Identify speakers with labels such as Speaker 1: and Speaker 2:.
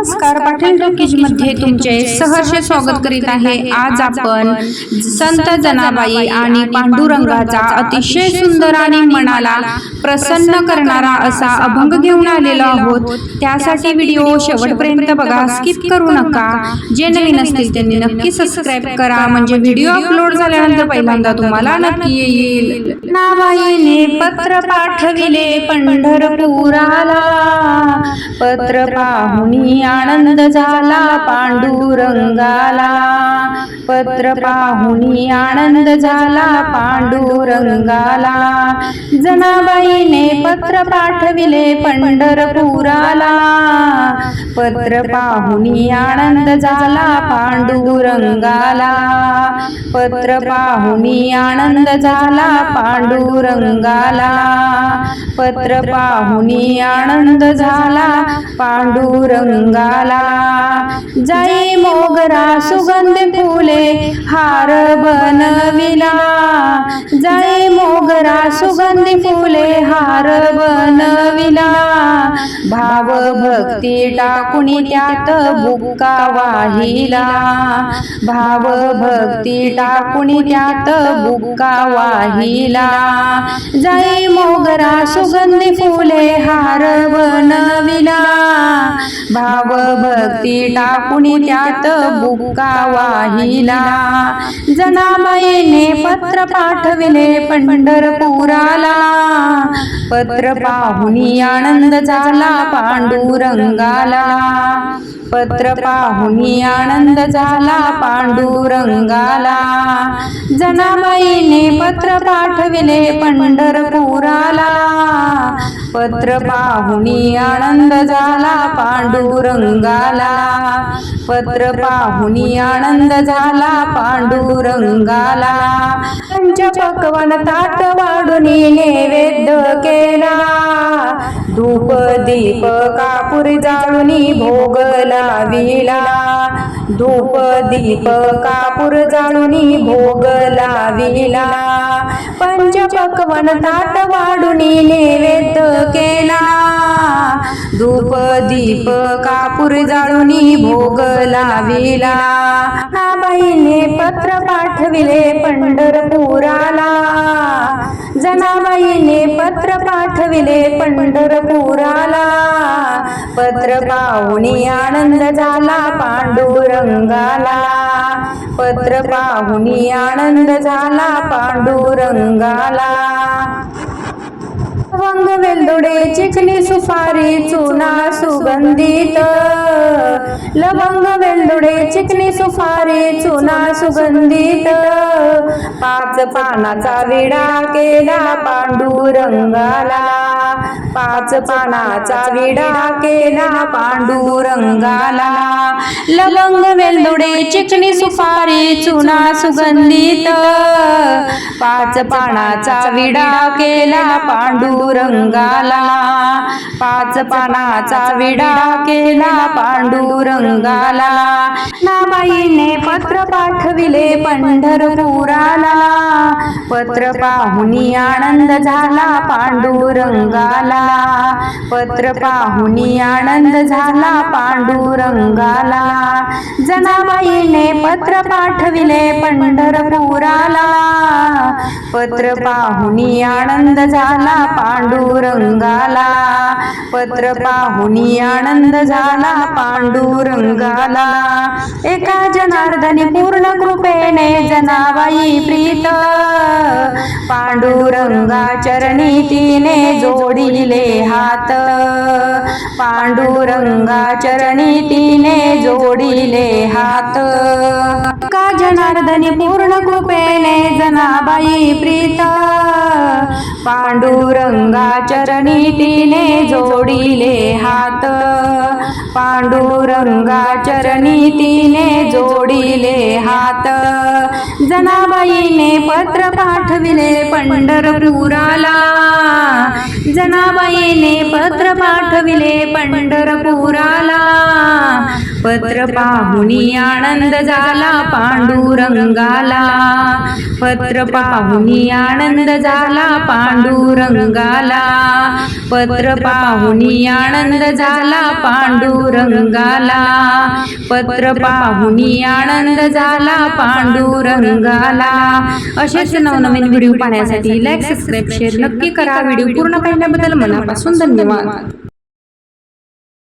Speaker 1: नमस्कार पाटील टॉकीजमध्ये तुमचे सहर्ष स्वागत करीत आहे. आज आपण संत जनाबाई आणि पांडुरंगाचा अतिशय सुंदर आणि मनाला प्रसन्न करणारा असा अभंग घेऊन आलेलो आहोत. त्यासाठी व्हिडिओ शेवटपर्यंत बघा स्किप करू नका. जे नवीन असतील त्यांनी नक्की सबस्क्राईब करा. म्हणजे व्हिडिओ अपलोड झाल्यानंतर पहिल्यांदा तुम्हाला नक्की येईल. नाबाईने पत्र पाठविले पंढरपुराला. पत्र पाहुनी आनंद झाला पांडुरंगाला. पत्र पाहुनी आनंद झाला पांडुरंगाला. जनाबाईने पत्र पाठविले पंढरपुराला. पत्र पाहुनी आनंद झाला पांडुरंगाला. पत्र पाहुनी आनंद झाला पांडुरंगाला. पत्र पाहुनी आनंद झाला पांडुरंगाला. जाई मोगरा सुगंध फुले हार बनविला. जाई मोगरा सुगंधी फुले हार बनविला. भाव भक्ती टाकुनी त्यात बुक्का वाहिला. भाव भक्ती टाकुनी त्यात बुक्का वाहिला. जाई मोगरा सुगंधी फुले हार बनविला. भाव भक्ती टाकुनी त्यात बुक्का वाहिला. जनाबाईने पत्र पाठविले पंढरपुराला. पत्र पाहुनी आनंद झाला पांडुरंगाला. पत्र पाहुनी आनंद झाला पांडुरंगाला. जनाबाईने पत्र पाठविले पंढरपुराला. पत्र पाहुनी आनंद झाला पांडुरंगाला. पत्र पाहुनी आनंद झाला पांडुरंगाला. पंचपक्वन ताट वाढुनी नैवेद्य केला. धूप दीप कापूर जाळुनी भोग लाविला. धूप दीप कापूर जाळुनी भोग लाविला. पंचपक्वन ताट वाढुनी नैवेद्य केला. धूप दीप कापूर जाळुनी भोग लाविला. नाबाईने पत्र पाठविले पंढरपुराला. जनाबाईने पत्र पाठविले पंढरपुराला. पत्र पाहुणी आनंद झाला पांडुरंगाला. पत्र पाहुणी आनंद झाला पांडुरंगाला. लवंग वेलदोडे चिकनी सुपारी चुना सुगंधित. लवंग वेलदोडे चिकनी सुपारी चुना सुगंधित. पाच पानाचा विडा केला पांडुरंगाला. पाच पानाचा विडा केला पांडुरंगाला. लवंग वेलदोडे चिकनी सुपारी चुना सुगंधित. पाच पानाचा विडा केला पांडुरंगाला. पाच पानाचा विडा केला पांडुरंगाला. नाबाईने पत्र पाठविले पंढरपुराला. पत्र पाहुनी आनंद झाला पांडुरंगाला. पत्र पाहुनी आनंद झाला पांडुरंगाला. जनाबाईने पत्र पाठविले पंढरपुराला. पत्र पाहुनी आनंद झाला पांडुरंगाला. पत्र पाहुनी आनंद झाला पांडुरंगाला. एका जनार्दनी पूर्ण कृपेने जनाबाई प्रीत. पांडुरंगा चरणी तिने जोडिले हात. पांडुरंगा चरणी तिने जोडिले हात का जनार्दनी पूर्ण कृपेने जनाबाई प्रीत? पांडुरंगा चरणी तिने जोडिले हात. पांडुरंगा चरणी तिने जोडिले हात. जनाबाईने पत्र पाठविले पंढरपुराला. जनाबाईने पत्र पाठविले पंढरपुराला. पत्र पाहुनी आनंद झाला पांडुरंगाला. पत्र पाहुनी आनंद झाला पांडुरंगाला. पत्र पाहुनी आनंद झाला पांडुरंगाला. पत्र पाहुनी आनंद झाला पांडुरंगाला. असेच नवनवीन व्हिडिओ पाहण्यासाठी लाईक सबस्क्राईब शेअर नक्की करा. व्हिडिओ पूर्ण पाहिल्याबद्दल मनापासून धन्यवाद.